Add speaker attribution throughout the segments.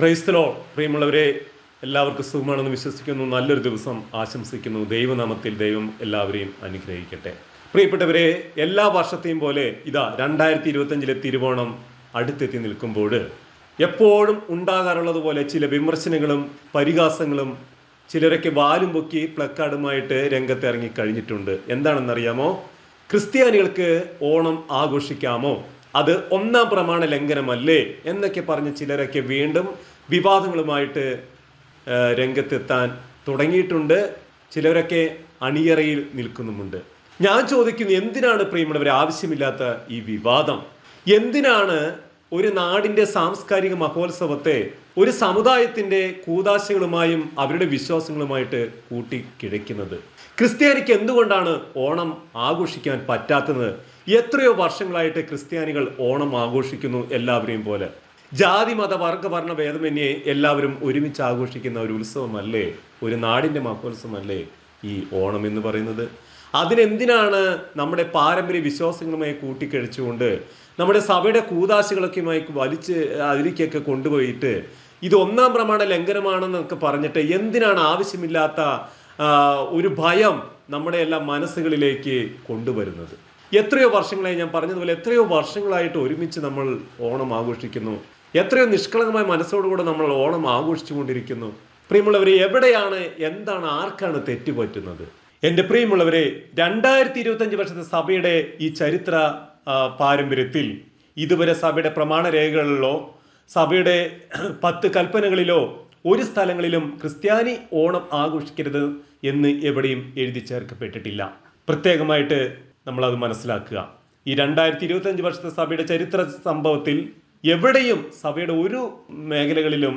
Speaker 1: ക്രൈസ്തലോ പ്രിയമുള്ളവരെ എല്ലാവർക്കും സുഖമാണെന്ന് വിശ്വസിക്കുന്നു. നല്ലൊരു ദിവസം ആശംസിക്കുന്നു. ദൈവനാമത്തിൽ ദൈവം എല്ലാവരെയും അനുഗ്രഹിക്കട്ടെ. പ്രിയപ്പെട്ടവരെ എല്ലാ വർഷത്തെയും പോലെ ഇതാ രണ്ടായിരത്തി ഇരുപത്തഞ്ചിലെ തിരുവോണം അടുത്തെത്തി നിൽക്കുമ്പോൾ എപ്പോഴും ഉണ്ടാകാറുള്ളത് പോലെ ചില വിമർശനങ്ങളും പരിഹാസങ്ങളും ചിലരൊക്കെ വാലും പൊക്കി പ്ലക്കാർഡുമായിട്ട് രംഗത്ത് ഇറങ്ങി കഴിഞ്ഞിട്ടുണ്ട്. എന്താണെന്നറിയാമോ? ക്രിസ്ത്യാനികൾക്ക് ഓണം ആഘോഷിക്കാമോ? അത് ഒന്നാം പ്രമാണ ലംഘനമല്ലേ എന്നൊക്കെ പറഞ്ഞ് ചിലരൊക്കെ വീണ്ടും വിവാദങ്ങളുമായിട്ട് രംഗത്തെത്താൻ തുടങ്ങിയിട്ടുണ്ട്. ചിലരൊക്കെ അണിയറയിൽ നിൽക്കുന്നുമുണ്ട്. ഞാൻ ചോദിക്കുന്നു എന്തിനാണ് പ്രിയമുള്ളവർ ആവശ്യമില്ലാത്ത ഈ വിവാദം? എന്തിനാണ് ഒരു നാടിന്റെ സാംസ്കാരിക മഹോത്സവത്തെ ഒരു സമുദായത്തിന്റെ കൂതാശകളുമായും അവരുടെ വിശ്വാസങ്ങളുമായിട്ട് കൂട്ടിക്കിഴയ്ക്കുന്നത് ക്രിസ്ത്യാനിക്ക് എന്തുകൊണ്ടാണ് ഓണം ആഘോഷിക്കാൻ പറ്റാത്തത്? എത്രയോ വർഷങ്ങളായിട്ട് ക്രിസ്ത്യാനികൾ ഓണം ആഘോഷിക്കുന്നു എല്ലാവരെയും പോലെ. ജാതി മത വർഗ വർണ ഭേദമന്യേ എല്ലാവരും ഒരുമിച്ച് ആഘോഷിക്കുന്ന ഒരു ഉത്സവമല്ലേ? ഒരു നാടിന്റെ മഹോത്സവമല്ലേ ഈ ഓണം എന്ന് പറയുന്നത്? അതിനെന്തിനാണ് നമ്മുടെ പാരമ്പര്യ വിശ്വാസങ്ങളുമായി കൂട്ടിക്കഴിച്ചുകൊണ്ട് നമ്മുടെ സഭയുടെ കൂതാശകളൊക്കെയുമായി വലിച്ച് അതിലേക്കൊക്കെ കൊണ്ടുപോയിട്ട് ഇത് ഒന്നാം പ്രമാണ ലംഘനമാണെന്നൊക്കെ പറഞ്ഞിട്ട് എന്തിനാണ് ആവശ്യമില്ലാത്ത ഒരു ഭയം നമ്മുടെ എല്ലാ മനസ്സുകളിലേക്ക് കൊണ്ടുവരുന്നത്? എത്രയോ വർഷങ്ങളായി ഞാൻ പറഞ്ഞതുപോലെ എത്രയോ വർഷങ്ങളായിട്ട് ഒരുമിച്ച് നമ്മൾ ഓണം ആഘോഷിക്കുന്നു. എത്രയോ നിഷ്കളങ്കമായ മനസ്സോടുകൂടെ നമ്മൾ ഓണം ആഘോഷിച്ചുകൊണ്ടിരിക്കുന്നു. പ്രിയമുള്ളവരെ എവിടെയാണ് എന്താണ് ആർക്കാണ് തെറ്റുപറ്റുന്നത് എന്റെ പ്രിയമുള്ളവരെ രണ്ടായിരത്തി ഇരുപത്തഞ്ച് വർഷത്തെ സഭയുടെ ഈ ചരിത്ര പാരമ്പര്യത്തിൽ ഇതുവരെ സഭയുടെ പ്രമാണ രേഖകളിലോ സഭയുടെ പത്ത് കൽപ്പനകളിലോ ഒരു സ്ഥലങ്ങളിലും ക്രിസ്ത്യാനി ഓണം ആഘോഷിക്കരുത് എന്ന് എവിടെയും എഴുതി ചേർക്കപ്പെട്ടിട്ടില്ല. പ്രത്യേകമായിട്ട് നമ്മളത് മനസ്സിലാക്കുക. ഈ രണ്ടായിരത്തി ഇരുപത്തഞ്ച് വർഷത്തെ സഭയുടെ ചരിത്ര സംഭവത്തിൽ എവിടെയും സഭയുടെ ഒരു മേഖലകളിലും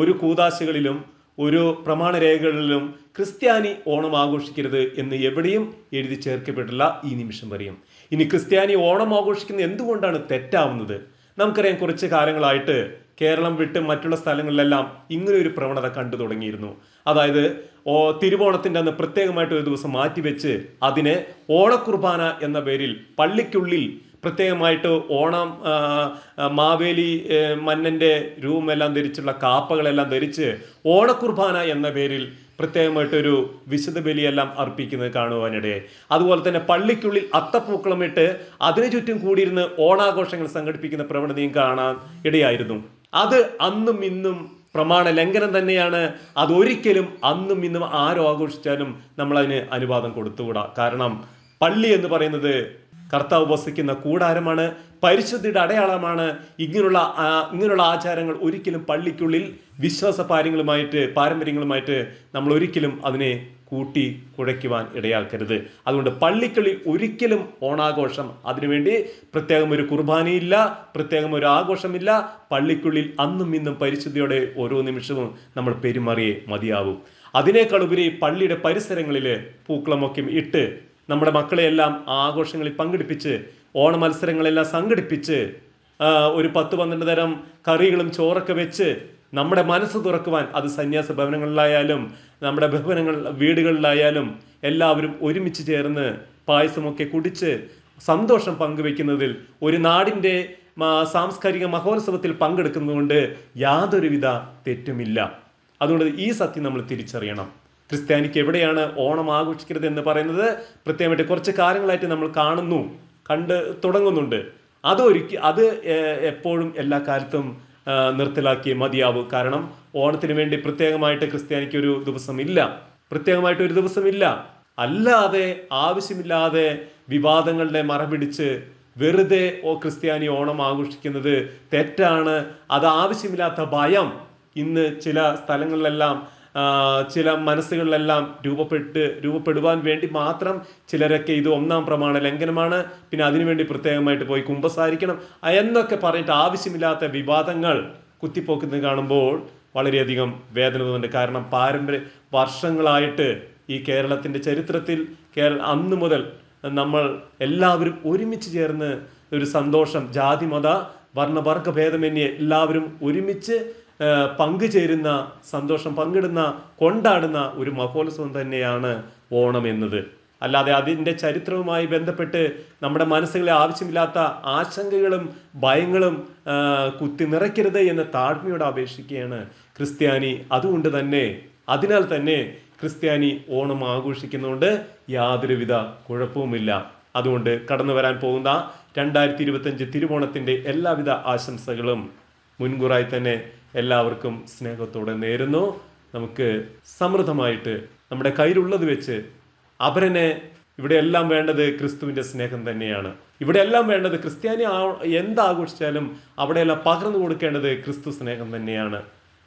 Speaker 1: ഒരു കൂതാശകളിലും ഒരു പ്രമാണ രേഖകളിലും ക്രിസ്ത്യാനി ഓണം ആഘോഷിക്കരുത് എന്ന് എവിടെയും എഴുതി ചേർക്കപ്പെട്ടില്ല ഈ നിമിഷം വരെയും. ഇനി ക്രിസ്ത്യാനി ഓണം ആഘോഷിക്കുന്നത് എന്തുകൊണ്ടാണ് തെറ്റാവുന്നത്? നമുക്കറിയാം കുറച്ച് കാലങ്ങളായിട്ട് കേരളം വിട്ട് മറ്റുള്ള സ്ഥലങ്ങളിലെല്ലാം ഇങ്ങനെ ഒരു പ്രവണത കണ്ടു തുടങ്ങിയിരുന്നു. അതായത് ഓ തിരുവോണത്തിന്റെ അന്ന് പ്രത്യേകമായിട്ട് ഒരു ദിവസം മാറ്റിവെച്ച് അതിനെ ഓണക്കുർബാന എന്ന പേരിൽ പള്ളിക്കുള്ളിൽ പ്രത്യേകമായിട്ട് ഓണം മാവേലി മന്നന്റെ രൂപമെല്ലാം ധരിച്ചുള്ള കാപ്പകളെല്ലാം ധരിച്ച് ഓണക്കുർബാന എന്ന പേരിൽ പ്രത്യേകമായിട്ടൊരു വിശുദ്ധ ബലിയെല്ലാം അർപ്പിക്കുന്നത് കാണുവാനിടയായി. അതുപോലെ തന്നെ പള്ളിക്കുള്ളിൽ അത്തപ്പൂക്കളമിട്ട് അതിനു ചുറ്റും കൂടിയിരുന്ന് ഓണാഘോഷങ്ങൾ സംഘടിപ്പിക്കുന്ന പ്രവണതയും കാണാൻ ഇടയായിരുന്നു. അത് അന്നും ഇന്നും പ്രമാണ ലംഘനം തന്നെയാണ്. അതൊരിക്കലും അന്നും ഇന്നും ആരോ ആഘോഷിച്ചാലും നമ്മളതിന് അനുവാദം കൊടുത്തുകൂടാ കാരണം പള്ളി എന്ന് പറയുന്നത് കർത്താവ് വസിക്കുന്ന കൂടാരമാണ്. പരിശുദ്ധിയുടെ അടയാളമാണ്. ഇങ്ങനെയുള്ള ഇങ്ങനെയുള്ള ആചാരങ്ങൾ ഒരിക്കലും പള്ളിക്കുള്ളിൽ വിശ്വാസ പാര്യങ്ങളുമായിട്ട് പാരമ്പര്യങ്ങളുമായിട്ട് നമ്മൾ ഒരിക്കലും അതിനെ കൂട്ടി കുഴയ്ക്കുവാൻ ഇടയാക്കരുത്. അതുകൊണ്ട് പള്ളിക്കുള്ളിൽ ഒരിക്കലും ഓണാഘോഷം അതിനുവേണ്ടി പ്രത്യേകം ഒരു കുർബാനയില്ല പ്രത്യേകം ഒരു ആഘോഷമില്ല. പള്ളിക്കുള്ളിൽ അന്നും ഇന്നും പരിശുദ്ധിയോടെ ഓരോ നിമിഷവും നമ്മൾ പെരുമാറിയേ മതിയാവും. അതിനേക്കാൾ ഉപരി പള്ളിയുടെ പരിസരങ്ങളിൽ പൂക്കളമൊക്കെ ഇട്ട് നമ്മുടെ മക്കളെയെല്ലാം ആഘോഷങ്ങളിൽ പങ്കെടുപ്പിച്ച് ഓണ മത്സരങ്ങളെല്ലാം സംഘടിപ്പിച്ച് ഒരു പത്ത് പന്ത്രണ്ട് തരം കറികളും ചോറൊക്കെ വെച്ച് നമ്മുടെ മനസ്സ് തുറക്കുവാൻ അത് സന്യാസ ഭവനങ്ങളിലായാലും നമ്മുടെ ഭവനങ്ങൾ വീടുകളിലായാലും എല്ലാവരും ഒരുമിച്ച് ചേർന്ന് പായസമൊക്കെ കുടിച്ച് സന്തോഷം പങ്കുവെക്കുന്നതിൽ ഒരു നാടിന്റെ സാംസ്കാരിക മഹോത്സവത്തിൽ പങ്കെടുക്കുന്നതുകൊണ്ട് യാതൊരുവിധ തെറ്റുമില്ല. അതുകൊണ്ട് ഈ സത്യം നമ്മൾ തിരിച്ചറിയണം. ക്രിസ്ത്യാനിക്ക് എവിടെയാണ് ഓണം ആഘോഷിക്കരുത് എന്ന് പറയുന്നത് പ്രത്യേകമായിട്ട് കുറച്ച് കാര്യങ്ങളായിട്ട് നമ്മൾ കാണുന്നു കണ്ട് തുടങ്ങുന്നുണ്ട്. അതൊരിക്കൽ അത് എപ്പോഴും എല്ലാ കാലത്തും നിർത്തലാക്കിയ മതിയാവൂ. കാരണം ഓണത്തിന് വേണ്ടി പ്രത്യേകമായിട്ട് ക്രിസ്ത്യാനിക്ക് ഒരു ദിവസം ഇല്ല. പ്രത്യേകമായിട്ട് ഒരു ദിവസമില്ല അല്ലാതെ ആവശ്യമില്ലാതെ വിവാദങ്ങളുടെ മറപിടിച്ച് വെറുതെ ഓ ക്രിസ്ത്യാനി ഓണം ആഘോഷിക്കുന്നത് തെറ്റാണ്. അത് ആവശ്യമില്ലാത്ത ഭയം. ഇന്ന് ചില സ്ഥലങ്ങളിലെല്ലാം ചില മനസ്സുകളിലെല്ലാം രൂപപ്പെട്ട് രൂപപ്പെടുവാൻ വേണ്ടി മാത്രം ചിലരൊക്കെ ഇത് ഒന്നാം പ്രമാണ ലംഘനമാണ്. പിന്നെ അതിനുവേണ്ടി പ്രത്യേകമായിട്ട് പോയി കുമ്പസാരിക്കണം എന്നൊക്കെ പറഞ്ഞിട്ട് ആവശ്യമില്ലാത്ത വിവാദങ്ങൾ കുത്തിപ്പോക്കുന്നത് കാണുമ്പോൾ വളരെയധികം വേദന തോന്നുന്നുണ്ട്. കാരണം പാരമ്പര്യ വർഷങ്ങളായിട്ട് ഈ കേരളത്തിന്റെ ചരിത്രത്തിൽ കേരള അന്ന് മുതൽ നമ്മൾ എല്ലാവരും ഒരുമിച്ച് ചേർന്ന് ഒരു സന്തോഷം ജാതി മത വർണവർഗ ഭേദമന്യേ എല്ലാവരും ഒരുമിച്ച് പങ്കുചേരുന്ന സന്തോഷം പങ്കിടുന്ന കൊണ്ടാടുന്ന ഒരു മഹോത്സവം തന്നെയാണ് ഓണം എന്നത്. അല്ലാതെ അതിന്റെ ചരിത്രവുമായി ബന്ധപ്പെട്ട് നമ്മുടെ മനസ്സുകളെ ആവശ്യമില്ലാത്ത ആശങ്കകളും ഭയങ്ങളും കുത്തി നിറയ്ക്കരുത് എന്ന് താഴ്മയോട് അപേക്ഷിക്കുകയാണ് ക്രിസ്ത്യാനി. അതുകൊണ്ട് തന്നെ അതിനാൽ തന്നെ ക്രിസ്ത്യാനി ഓണം ആഘോഷിക്കുന്നതുകൊണ്ട് യാതൊരുവിധ കുഴപ്പവുമില്ല. അതുകൊണ്ട് കടന്നു വരാൻ പോകുന്ന രണ്ടായിരത്തി ഇരുപത്തഞ്ച് തിരുവോണത്തിന്റെ എല്ലാവിധ ആശംസകളും മുൻകൂറായി തന്നെ എല്ലാവർക്കും സ്നേഹത്തോടെ നേരുന്നു. നമുക്ക് സമൃദ്ധമായിട്ട് നമ്മുടെ കയ്യിലുള്ളത് വെച്ച് അപരനെ ഇവിടെ എല്ലാം വേണ്ടത് ക്രിസ്തുവിന്റെ സ്നേഹം തന്നെയാണ്. ഇവിടെ എല്ലാം വേണ്ടത് ക്രിസ്ത്യാനി എന്താഘോഷിച്ചാലും അവിടെയെല്ലാം പകർന്നു കൊടുക്കേണ്ടത് ക്രിസ്തു സ്നേഹം തന്നെയാണ്.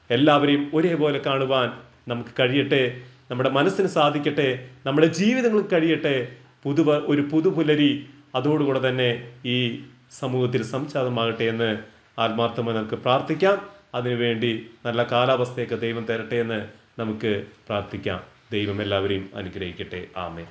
Speaker 1: എല്ലാവരെയും ഒരേപോലെ കാണുവാൻ നമുക്ക് കഴിയട്ടെ. നമ്മുടെ മനസ്സിന് സാധിക്കട്ടെ. നമ്മുടെ ജീവിതങ്ങൾ കഴിയട്ടെ. പുതു ഒരു പുതുപുലരി അതോടുകൂടെ തന്നെ ഈ സമൂഹത്തിൽ സംജാതമാകട്ടെ എന്ന് ആത്മാർത്ഥമായി നമുക്ക് പ്രാർത്ഥിക്കാം. അതിനുവേണ്ടി നല്ല കാലാവസ്ഥയൊക്കെ ദൈവം തരട്ടെ എന്ന് നമുക്ക് പ്രാർത്ഥിക്കാം. ദൈവം എല്ലാവരെയും അനുഗ്രഹിക്കട്ടെ. ആമേ